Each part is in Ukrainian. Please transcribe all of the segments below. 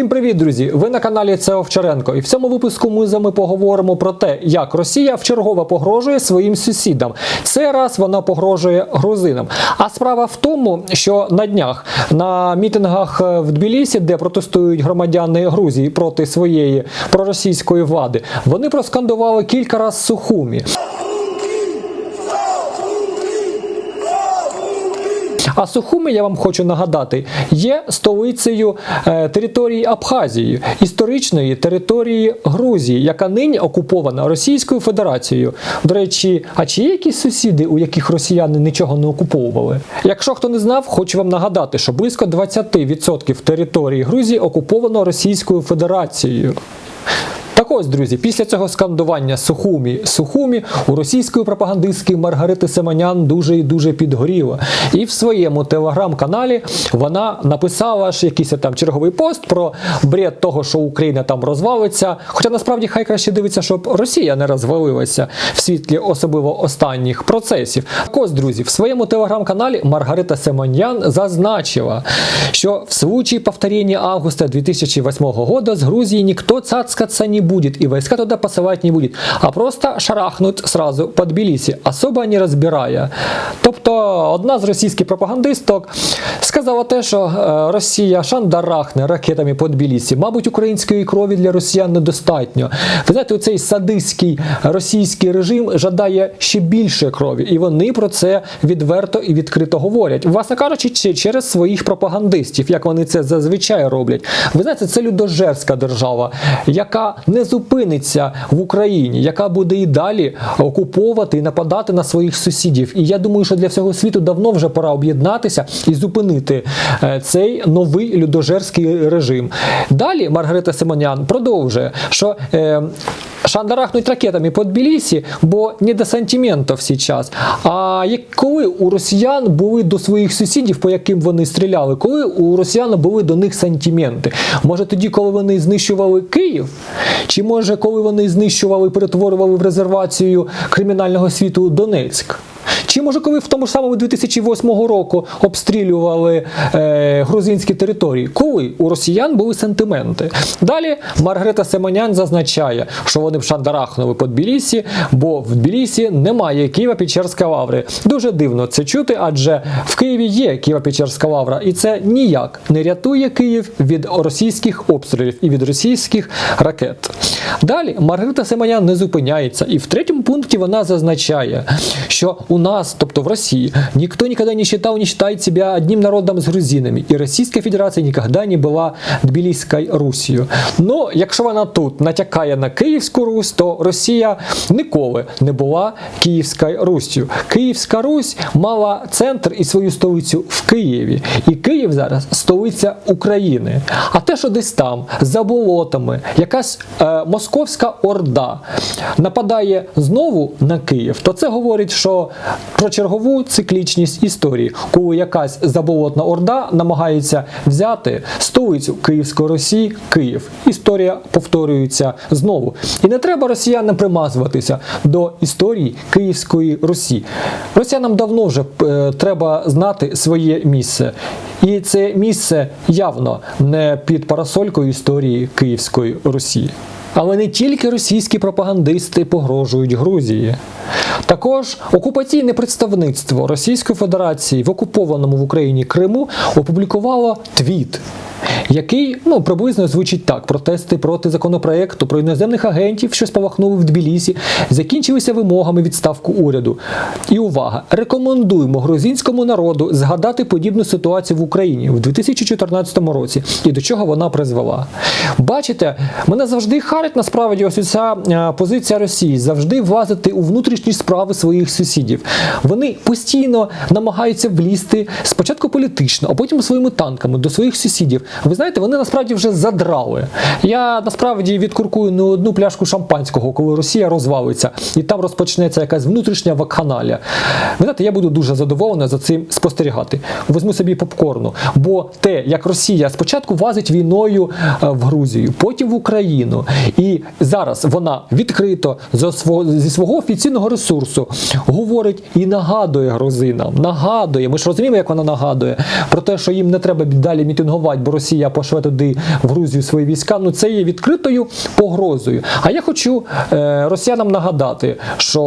Всім привіт, друзі! Ви на каналі Це Овчаренко. І в цьому випуску ми з вами поговоримо про те, як Росія вчергове погрожує своїм сусідам. Цей раз вона погрожує грузинам. А справа в тому, що на днях на мітингах е, в Тбілісі, де протестують громадяни Грузії проти своєї проросійської влади, вони проскандували кілька разів сухумі. А Сухуми, я вам хочу нагадати, є столицею е, території Абхазії, історичної території Грузії, яка нині окупована Російською Федерацією. До речі, а чи є якісь сусіди, у яких росіяни нічого не окуповували? Якщо хто не знав, хочу вам нагадати, що близько 20% території Грузії окуповано Російською Федерацією. Так ось, друзі, після цього скандування Сухумі Сухумі у російської пропагандистки Маргарити Семенян дуже і дуже підгоріла. І в своєму телеграм-каналі вона написала ж якийсь там черговий пост про бред того, що Україна там розвалиться. Хоча насправді хай краще дивиться, щоб Росія не розвалилася в світлі особливо останніх процесів. Так ось, друзі, в своєму телеграм-каналі Маргарита Семенян зазначила, що в случае повторения августа 2008 года с Грузии никто цацкаться не будет и войска туда посылать не будет, а просто шарахнуть сразу по Тбілісі, особо не розбирає. Тобто одна з російських пропагандисток сказала те, що е, Росія шандарахне ракетами по Тбілісі. Мабуть, української крові для росіян недостатньо. Ви знаєте, оцей садистський російський режим жадає ще більше крові, і вони про це відверто і відкрито говорять. Власне кажучи, через своїх пропагандистів, як вони це зазвичай роблять. Ви знаєте, це людожерська держава, яка не зупиниться в Україні, яка буде і далі окуповувати і нападати на своїх сусідів. І я думаю, що для всього світу давно вже пора об'єднатися і зупинити е, цей новий людожерський режим. Далі Маргарита Симонян продовжує, що. Е, Шандарахнуть ракетами по Тбілісі, бо не до сантиментів зараз. А як коли у росіян були до своїх сусідів, по яким вони стріляли, коли у росіян були до них сантименти? Може тоді, коли вони знищували Київ? Чи може коли вони знищували, перетворювали в резервацію кримінального світу Донецьк? Чи може коли в тому ж самому 2008 року обстрілювали е, грузинські території? Коли у росіян були сентименти? Далі Маргарита Семенян зазначає, що вони б шандарахнули по Тбілісі, бо в Тбілісі немає Києво-Печерська лаври. Дуже дивно це чути, адже в Києві є Києво-Печерська лавра, і це ніяк не рятує Київ від російських обстрілів і від російських ракет. Далі Маргарита Семенян не зупиняється, і в третьому пункті вона зазначає, що у нас, тобто в России, никто никогда не считал, не считает себя одним народом с грузинами. І Російська Федерація ніколи не була Тбіліською Русію. Ну, якщо вона тут натякає на Київську Русь, то Росія ніколи не була Київською Руссю. Київська Русь мала центр і свою столицю в Києві. І Київ зараз столиця України. А те, що десь там, за болотами, якась е, московська орда нападає знову на Київ, то це говорить, що про чергову циклічність історії, коли якась заболотна орда намагається взяти столицю Київської Росії, Київ. Історія повторюється знову. І не треба росіянам примазуватися до історії Київської Русі. Росіянам давно вже е, треба знати своє місце. І це місце явно не під парасолькою історії Київської Русі. Але не тільки російські пропагандисти погрожують Грузії. Також окупаційне представництво Російської Федерації в окупованому в Україні Криму опублікувало твіт. Який ну приблизно звучить так: протести проти законопроекту про іноземних агентів, що спалахнули в Тбілісі, закінчилися вимогами відставку уряду. І увага! Рекомендуємо грузинському народу згадати подібну ситуацію в Україні в 2014 році і до чого вона призвела. Бачите, мене завжди харить насправді ось ця е, позиція Росії завжди влазити у внутрішні справи своїх сусідів. Вони постійно намагаються влізти спочатку політично, а потім своїми танками до своїх сусідів. Ви знаєте, вони насправді вже задрали. Я насправді відкуркую не одну пляшку шампанського, коли Росія розвалиться, і там розпочнеться якась внутрішня вакханалія. Ви знаєте, я буду дуже задоволений за цим спостерігати. Візьму собі попкорну. Бо те, як Росія спочатку вазить війною е, в Грузію, потім в Україну, і зараз вона відкрито зі свого, офіційного ресурсу говорить і нагадує грузинам, нагадує. Ми ж розуміємо, як вона нагадує про те, що їм не треба далі мітингувати, бо Росія пошле туди в Грузію свої війська, ну це є відкритою погрозою. А я хочу е, росіянам нагадати, що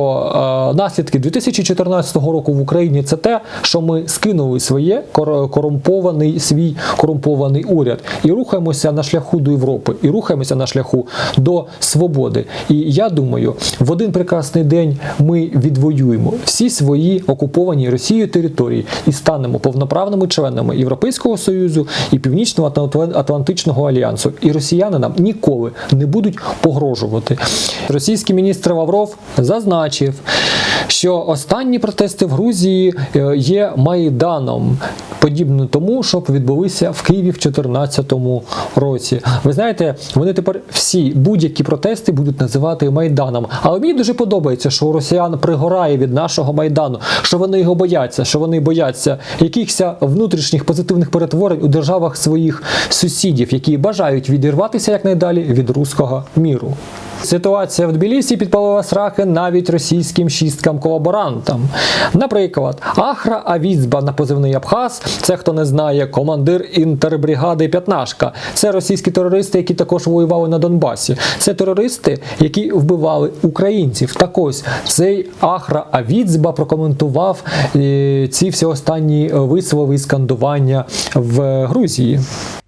е, наслідки 2014 року в Україні це те, що ми скинули своє кор- корумпований свій корумпований уряд і рухаємося на шляху до Європи, і рухаємося на шляху до свободи. І я думаю, в один прекрасний день ми відвоюємо всі свої окуповані Росією території і станемо повноправними членами Європейського союзу і Північно-Атлантичного альянсу. І росіяни нам ніколи не будуть погрожувати. Російський міністр Лавров зазначив, що останні протести в Грузії е, є майданом, подібно тому, що відбулися в Києві в 2014 році. Ви знаєте, вони тепер всі будь-які протести будуть називати майданом. Але мені дуже подобається, що росіян пригорає від нашого майдану, що вони його бояться, що вони бояться якихось внутрішніх позитивних перетворень у державах своїх сусідів, які бажають відірватися якнайдалі від руського міру. Ситуація в Тбілісі підпалила сраки навіть російським шісткам-колаборантам. Наприклад, Ахра Авіцба на позивний Абхаз, це хто не знає, командир інтербригади П'ятнашка. Це російські терористи, які також воювали на Донбасі. Це терористи, які вбивали українців. Так ось цей Ахра Авіцба прокоментував е, ці всі останні вислови і скандування в Грузії.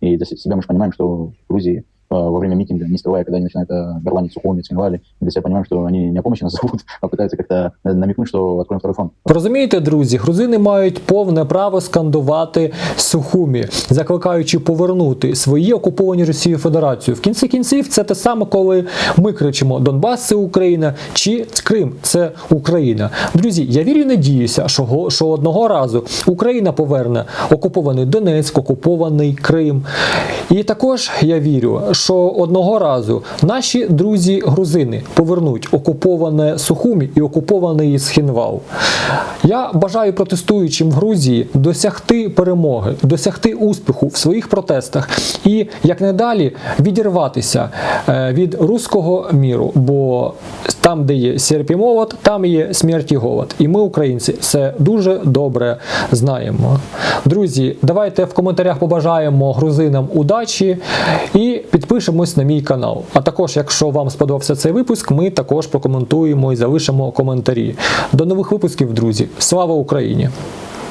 И для себя мы же понимаем, что в Грузии э, во время митинга, не скрывая, когда они начинают э, горланить Сухуми, Цинвали, для себя понимаем, что они не о помощи нас зовут, а пытаются как-то э, намекнуть, что откроем второй фронт. Розумієте, друзі, грузини мають повне право скандувати Сухумі, закликаючи повернути свої окуповані Росією Федерацію. В кінці кінців це те саме, коли ми кричимо Донбас це Україна чи Крим це Україна. Друзі, я вірю і надіюся, що, го- що одного разу Україна поверне окупований Донецьк, окупований Крим. І також я вірю, що одного разу наші друзі грузини повернуть окуповане Сухумі і окупований Схінвал. Я бажаю протестуючим в Грузії досягти перемоги, досягти успіху в своїх протестах і якнайдалі відірватися е, від руського міру, бо там, де є серп там є смерть і голод. І ми, українці, це дуже добре знаємо. Друзі, давайте в коментарях побажаємо грузинам удачі і підпишемось на мій канал. А також, якщо вам сподобався цей випуск, ми також прокоментуємо і залишимо коментарі. До нових випусків, друзі. Слава Україні!